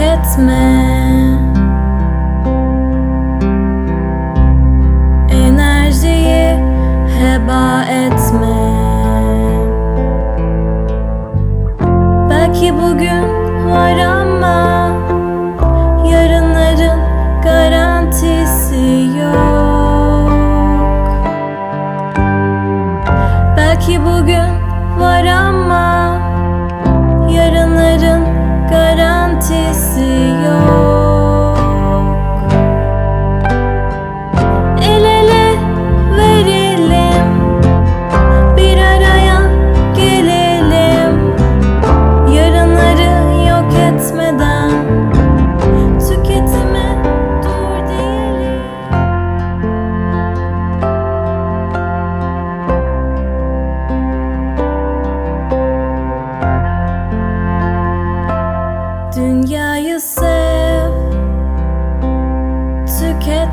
etme. Enerjiyi heba etme. Belki bugün var ama Yarınların garantisi yok. Belki bugün var ama Yarınların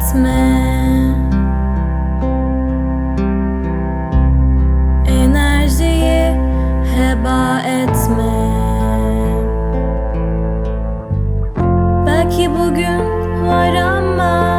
etme. Enerjiyi heba etme. Belki bugün var ama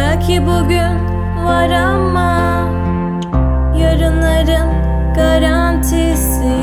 Belki bugün var ama Yarınların garantisi.